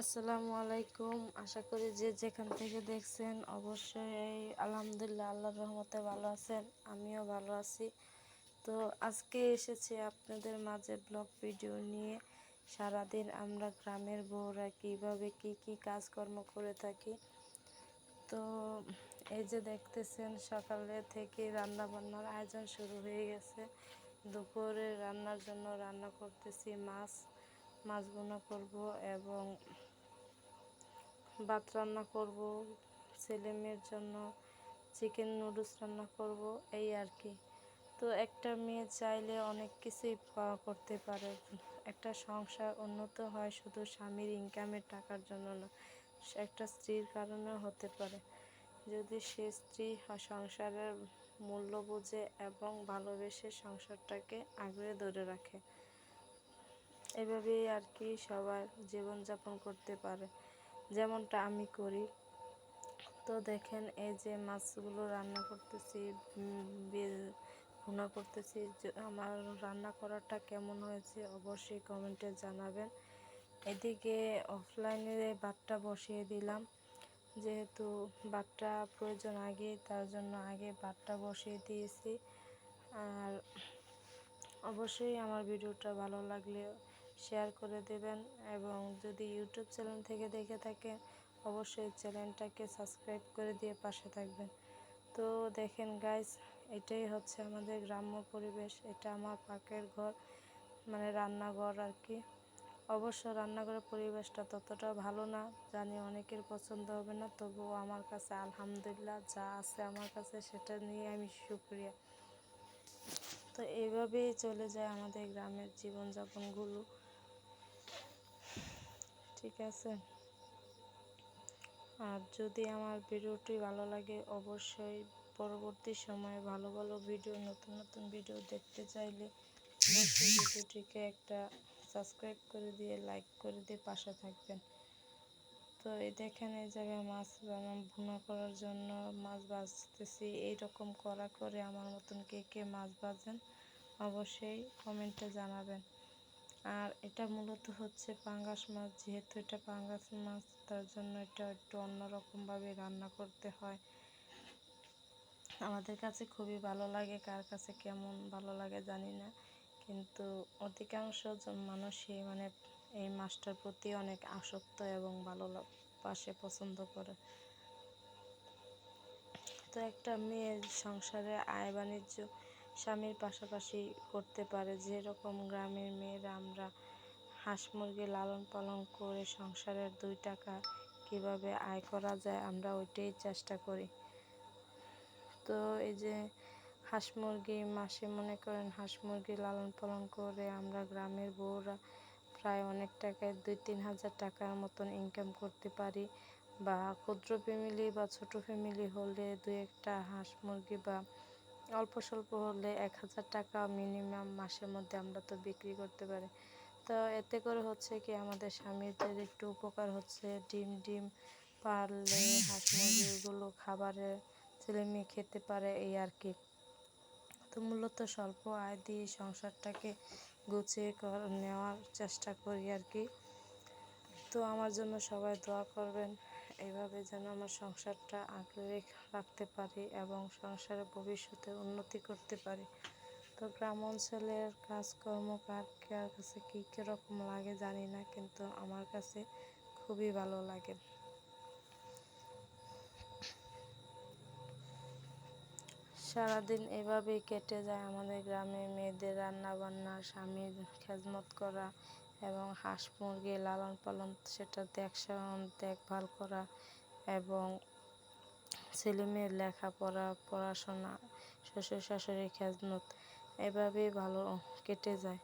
আসসালামু আলাইকুম। আশা করি যে যেখান থেকে দেখছেন, অবশ্যই আলহামদুলিল্লাহ আল্লাহর রহমতে ভালো আছেন, আমিও ভালো আছি। তো আজকে এসেছি আপনাদের মাঝে ব্লগ ভিডিও নিয়ে। সারাদিন আমরা গ্রামের বউরা কীভাবে কি কি কাজকর্ম করে থাকি। তো এই যে দেখতেছেন, সকালে থেকে রান্না বান্নার আয়োজন শুরু হয়ে গেছে। দুপুরে রান্নার জন্য রান্না করতেছি মাছ মাছ বোনা করব এবং ভাত রান্না করব, ছেলে মেয়ের জন্য চিকেন নুডলস রান্না করব, এই আর কি। তো একটা মেয়ে চাইলে অনেক কিছুই করতে পারে। একটা সংসার উন্নত হয় শুধু স্বামীর ইনকামের টাকার জন্য না, একটা স্ত্রীর কারণেও হতে পারে। যদি সে স্ত্রী সংসারের মূল্য বুঝে এবং ভালোবেসে সংসারটাকে আগলে ধরে রাখে, এভাবেই আর কি সবার জীবনযাপন করতে পারে। যেমনটা আমি করি। তো দেখেন, এই যে মাছগুলো রান্না করতেছি ভুনা করতেছি আমার রান্না করাটা কেমন হয়েছে অবশ্যই কমেন্টে জানাবেন। এদিকে অফলাইনে বাটটা বসিয়ে দিলাম। যেহেতু বাটটা প্রয়োজন আগে, তার জন্য আগে বাটটা বসিয়ে দিয়েছি। আর অবশ্যই আমার ভিডিওটা ভালো লাগলে শেয়ার করে দেবেন এবং যদি ইউটিউব চ্যানেল থেকে দেখে থাকেন, অবশ্যই চ্যানেলটাকে সাবস্ক্রাইব করে দিয়ে পাশে থাকবেন। তো দেখেন গাইস এটাই হচ্ছে আমাদের গ্রাম্য পরিবেশ, এটা আমার পাকের ঘর মানে রান্নাঘর আর কি। অবশ্য রান্নাঘরের পরিবেশটা ততটা ভালো না, জানি অনেকের পছন্দ হবে না, তবুও আমার কাছে আলহামদুলিল্লাহ যা আছে আমার কাছে সেটা নিয়ে আমি সুক্রিয়া তো এইভাবেই চলে যায় আমাদের গ্রামের জীবনযাপনগুলো। ঠিক আছে। আর যদি আমার ভিডিওটি ভালো লাগে, অবশ্যই পরবর্তী সময়ে ভালো ভালো ভিডিও, নতুন নতুন ভিডিও দেখতে চাইলে অবশ্যই ভিডিওটিকে একটা সাবস্ক্রাইব করে দিয়ে, লাইক করে দিয়ে পাশে থাকবেন। তো এই দেখেন, এই জায়গায় মাছ ভুনা করার জন্য মাছ ভাজতেছি এইরকম করা করে আমার মতন কে কে মাছ ভাজেন অবশ্যই কমেন্টে জানাবেন। আর এটা মূলত হচ্ছে পাঙ্গাস মাছ, যেহেতু এটা পাঙ্গাস মাছ, তার জন্য এটা একটু অন্যরকমভাবে রান্না করতে হয়। আমাদের কাছে খুবই ভালো লাগে, কার কাছে কেমন ভালো লাগে জানি না। কিন্তু অধিকাংশ মানুষই মানে এই মাছটার প্রতি অনেক আসক্ত এবং ভালো পাশে পছন্দ করে। তো একটা মেয়ের সংসারে আয় বাণিজ্য স্বামীর পাশাপাশি করতে পারে। যেরকম গ্রামের মেয়েরা আমরা হাঁস মুরগি লালন পালন করে সংসারের দুই টাকা কীভাবে আয় করা যায়, আমরা ওইটাই চেষ্টা করি। তো এই যে হাঁস মুরগি মাসে মনে করেন হাঁস মুরগি লালন পালন করে আমরা গ্রামের বউরা প্রায় অনেক টাকায় দুই তিন হাজার টাকার মতন ইনকাম করতে পারি বা ক্ষুদ্র ফ্যামিলি বা ছোট ফ্যামিলি হলে দু একটা হাঁস মুরগি বা অল্প স্বল্প হলে এক হাজার টাকা মিনিমাম মাসের মধ্যে আমরা তো বিক্রি করতে পারি। তো এতে করে হচ্ছে কি আমাদের স্বামীদের একটু উপকার হচ্ছে। ডিম ডিম পারলে হাঁস মুরগিগুলো খাবারে ছেলে মেয়ে খেতে পারে এই আর কি। তো মূলত স্বল্প আয় দিয়ে সংসারটাকে গুছিয়ে নেওয়ার চেষ্টা করি আর কি। তো আমার জন্য সবাই দোয়া করবেন। এইভাবে যেন আমার সংসারটা আগলে রাখতে পারি এবং সংসারে ভবিষ্যতে উন্নতি করতে পারি। তো গ্রাম অঞ্চলের কাজকর্ম কার কার কাছে কী কীরকম লাগে জানি না, কিন্তু আমার কাছে খুবই ভালো লাগে। সারাদিন এভাবেই কেটে যায় আমাদের গ্রামে মেয়েদের রান্না বান্না স্বামীর খেজমত করা এবং হাঁস মুরগি লালন পালন সেটা দেখ দেখভাল করা এবং ছেলে মেয়ের লেখাপড়া, পড়াশোনা, শ্বশুর শাশুড়ি খেজমত এভাবেই ভালো কেটে যায়।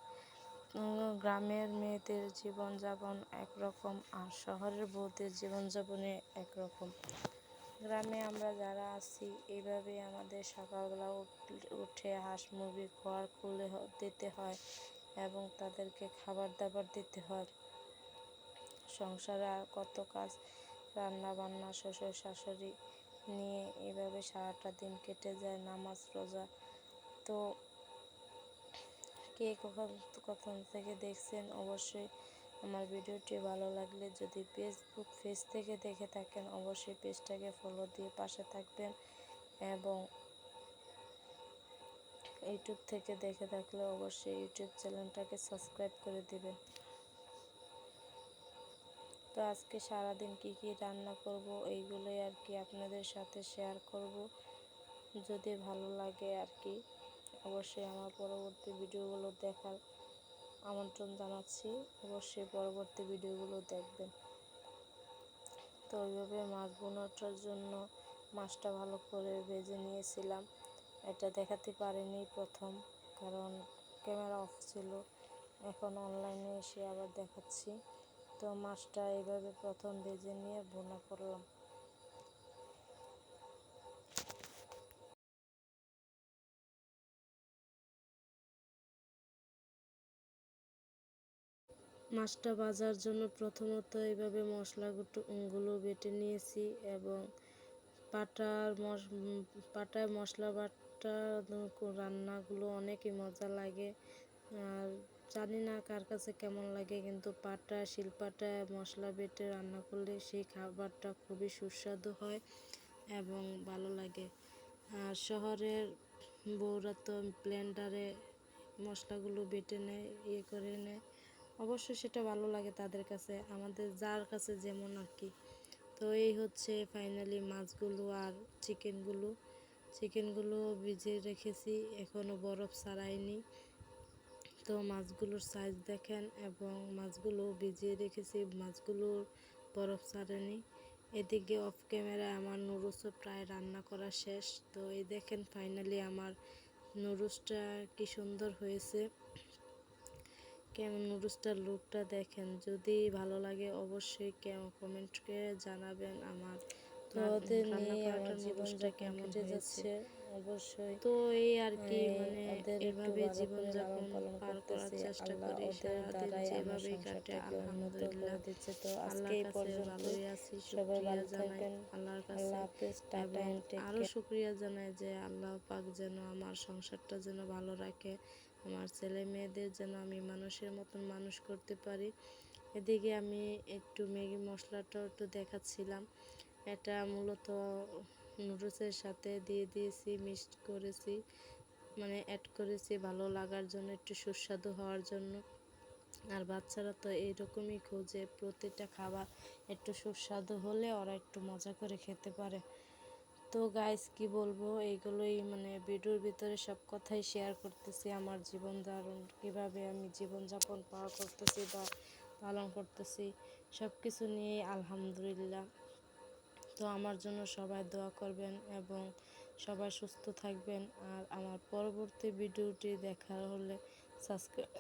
গ্রামের মেয়েদের জীবনযাপন একরকম আর শহরের বউদের জীবনযাপনে একরকম। গ্রামে আমরা যারা আছি এইভাবে আমাদের সকালবেলা উঠে হাঁস মুরগি খোয়ার খুলে দিতে হয়। এবং তাদেরকে খাবার দাবার দিতে হয়। সংসারে আর কত কাজ রান্না বান্না শ্বশুর, শাশুড়ি নিয়ে এভাবে সারাটা দিন কেটে যায়, নামাজ, রোজা। তো কে কখন কখন থেকে দেখছেন, অবশ্যই আমার ভিডিওটি ভালো লাগলে যদি ফেসবুক পেজ থেকে দেখে থাকেন, অবশ্যই পেজটাকে ফলো দিয়ে পাশে থাকবেন এবং ইউটিউব থেকে দেখে থাকলে অবশ্যই ইউটিউব চ্যানেলটাকে সাবস্ক্রাইব করে দিবেন। তো আজকে সারাদিন কি কি রান্না করব এইগুলোই আর কি আপনাদের সাথে শেয়ার করব। যদি ভালো লাগে আর কি, অবশ্যই আমার পরবর্তী ভিডিওগুলো দেখার আমন্ত্রণ জানাচ্ছি। অবশ্যই পরবর্তী ভিডিওগুলো দেখবেন। তো ওইভাবে মাছ বোনাটার জন্য মাছটা ভালো করে ভেজে নিয়েছিলাম। এটা দেখাতে পারিনি প্রথম, কারণ ক্যামেরা অফ ছিল। এখন অনলাইনে এসে আবার দেখাচ্ছি। তো মাছটা এইভাবে প্রথম ভেজে নিয়ে বোনা করলাম। মাছটা ভাজার জন্য প্রথমত এইভাবে মশলাগুলো বেটে নিয়েছি এবং পাটার মশ পাটায় মশলা বাটা রান্নাগুলো অনেকই মজা লাগে। আর জানি না কার কাছে কেমন লাগে, কিন্তু পাটা শিলপাটায় মশলা বেটে রান্না করলে সেই খাবারটা খুবই সুস্বাদু হয় এবং ভালো লাগে। আর শহরের বউরা তো ব্লেন্ডারে মশলাগুলো বেটে নেয় ইয়ে করে নেয়। অবশ্য সেটা ভালো লাগে তাদের কাছে, আমাদের যার কাছে যেমন আর কি। তো এই হচ্ছে ফাইনালি মাছগুলো আর চিকেনগুলো। চিকেনগুলো ভিজিয়ে রেখেছি এখনও বরফ ছাড়াইনি। তো মাছগুলোর সাইজ দেখেন এবং মাছগুলো ভিজিয়ে রেখেছি মাছগুলোর বরফ ছাড়েনি। এদিকে অফ ক্যামেরায় আমার নুডলসও প্রায় রান্না করা শেষ। তো এই দেখেন ফাইনালি আমার নুডলসটা কি সুন্দর হয়েছে। কেমন নুডলসটার লুকটা দেখেন, যদি ভালো লাগে অবশ্যই কমেন্ট করে জানাবেন আমার তো ওদের নিয়ে আমার জীবনটা কেমন যাচ্ছে অবশ্যই তো এই আর কি মানে এভাবে জীবন যাপন পার করার চেষ্টা করি সারাদিন যেভাবেই কাটে আলহামদুলিল্লাহ। তো আজকে এই পর্যন্ত আছি সবাই ভালো থাকবেন আল্লাহর কাছে। এবং আরও শুক্রিয়া জানাই যে আল্লাহ পাক যেন আমার সংসারটা যেন ভালো রাখে আমার ছেলে মেয়েদের যেন আমি মানুষের মতন মানুষ করতে পারি। এদিকে আমি একটু ম্যাগি মশলাটাও একটু দেখাচ্ছিলাম। এটা মূলত নুডলসের সাথে দিয়ে দিয়েছি, মিক্সড করেছি মানে অ্যাড করেছি ভালো লাগার জন্য, একটু সুস্বাদু হওয়ার জন্য। আর বাচ্চারা তো এইরকমই খোঁজে, প্রতিটা খাবার একটু সুস্বাদু হলে ওরা একটু মজা করে খেতে পারে। তো গাইস কি বলব? এইগুলোই মানে ভিডিওর ভিতরে সব কথাই শেয়ার করতেছি আমার জীবন ধারণ, কীভাবে আমি জীবনযাপন পাওয়া করতেছি বা পালন করতেছি সব কিছু নিয়ে আলহামদুলিল্লাহ। তো আমার জন্য সবাই দোয়া করবেন এবং সবাই সুস্থ থাকবেন। আর আমার পরবর্তী ভিডিওটি দেখার হলে সাবস্ক্রাইব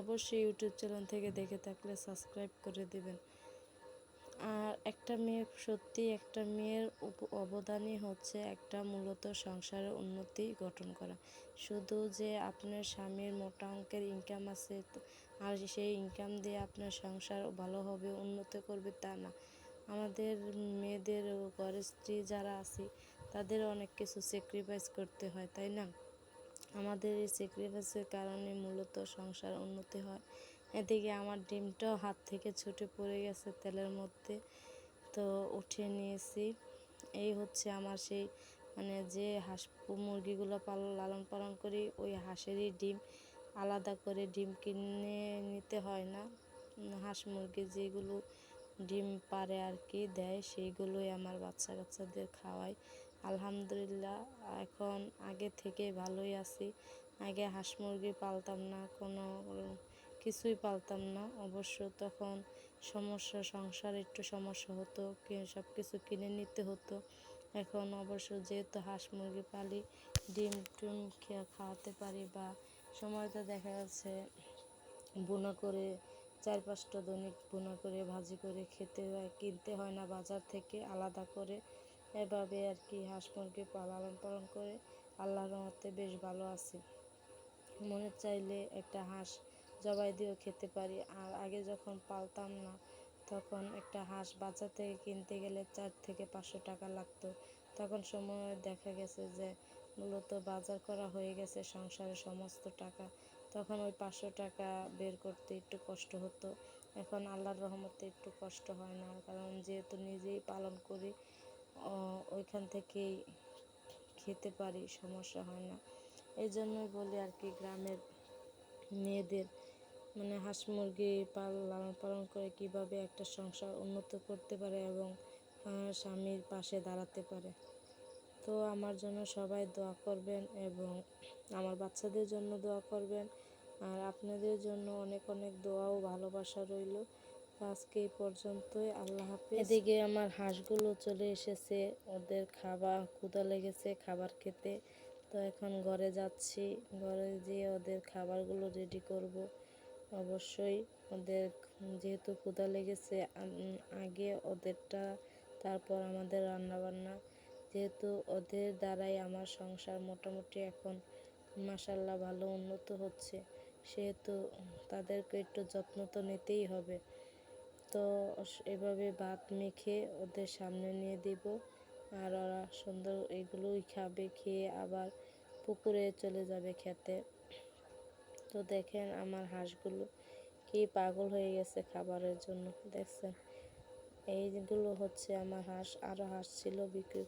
অবশ্যই ইউটিউব চ্যানেল থেকে দেখে থাকলে সাবস্ক্রাইব করে দেবেন। আর একটা মেয়ে, সত্যি একটা মেয়ের অবদানই হচ্ছে একটা মূলত সংসারের উন্নতি গঠন করা। শুধু যে আপনার স্বামীর মোটা অঙ্কের ইনকাম আছে আর সেই ইনকাম দিয়ে আপনার সংসার ভালো হবে, উন্নতি করবে তা না। আমাদের মেয়েদের ঘরের স্ত্রী যারা আছে, তাদের অনেক কিছু স্যাক্রিফাইস করতে হয়, তাই না? আমাদের এই স্যাক্রিফাইসের কারণে মূলত সংসার উন্নতি হয়। এদিকে আমার ডিমটাও হাত থেকে ছুটে পড়ে গেছে তেলের মধ্যে, তো উঠিয়ে নিয়েছি। এই হচ্ছে আমার সেই মানে যে হাঁস মুরগিগুলো পালন লালন পালন করি, ওই হাঁসেরই ডিম। আলাদা করে ডিম কিনে নিতে হয় না। হাঁস মুরগি যেগুলো ডিম পারে আর কি দেয়, সেইগুলোই আমার বাচ্চা কাচ্চাদের খাওয়াই। আলহামদুলিল্লাহ, এখন আগে থেকে ভালোই আছি। আগে হাঁস মুরগি পালতাম না, কোনো কিছুই পালতাম না। অবশ্য তখন সমস্যা, সংসার একটু সমস্যা হতো সব কিছু কিনে নিতে হতো। এখন অবশ্য যেহেতু হাঁস মুরগি পালি, ডিম টুম টিম খাওয়াতে পারি বা সময়টা দেখা যাচ্ছে বুনো করে চার পাঁচটা দৈনিক বুনো করে ভাজি করে খেতে হয়, কিনতে হয় না। বাজার থেকে আলাদা করে এভাবে আর কি হাঁস মুরগি লালন পালন করে আল্লাহর মতে বেশ ভালো আছি। মনে চাইলে একটা হাঁস জবাই দিয়েও খেতে পারি। আর আগে যখন পালতাম না, তখন একটা হাঁস বাজার থেকে কিনতে গেলে চার থেকে পাঁচশো টাকা লাগতো। তখন সময় দেখা গেছে যে, মূলত বাজার করা হয়ে গেছে সংসারের সমস্ত টাকা। তখন ওই পাঁচশো টাকা বের করতে একটু কষ্ট হতো। এখন আল্লাহর রহমতে একটু কষ্ট হয় না, কারণ যেহেতু নিজেই পালন করি ওইখান থেকেই খেতে পারি, সমস্যা হয় না। এই জন্যই বলি আর কি গ্রামের মেয়েদের মানে হাঁস মুরগি লালন পালন করে কীভাবে একটা সংসার উন্নত করতে পারে এবং স্বামীর পাশে দাঁড়াতে পারে। তো আমার জন্য সবাই দোয়া করবেন এবং আমার বাচ্চাদের জন্য দোয়া করবেন। আর আপনাদের জন্য অনেক অনেক দোয়া ও ভালোবাসা রইল। আজকে এই পর্যন্তই। আল্লাহ হাফেজ। এদিকে আমার হাঁসগুলো চলে এসেছে। ওদের খাবার ক্ষুধা লেগেছে খাবার খেতে। তো এখন ঘরে যাচ্ছি। ঘরে যেয়ে ওদের খাবারগুলো রেডি করব। অবশ্যই ওদের যেহেতু ক্ষুধা লেগেছে আগে ওদেরটা, তারপর আমাদের রান্না বান্না যেহেতু ওদের দ্বারাই আমার সংসার মোটামুটি এখন মাসাল্লাহ ভালো উন্নত হচ্ছে। সেহেতু তাদেরকে একটু যত্ন তো নিতেই হবে। তো এভাবে ভাত মেখে ওদের সামনে নিয়ে দিব। আর ওরা সুন্দর এগুলোই খাবে, খেয়ে আবার পুকুরে চলে যাবে খেতে। তো দেখেন আমার হাঁসগুলো কি পাগল হয়ে গেছে খাবারের জন্য, দেখছেন? এইগুলো হচ্ছে আমার হাঁস আরও হাঁস ছিল বিক্রি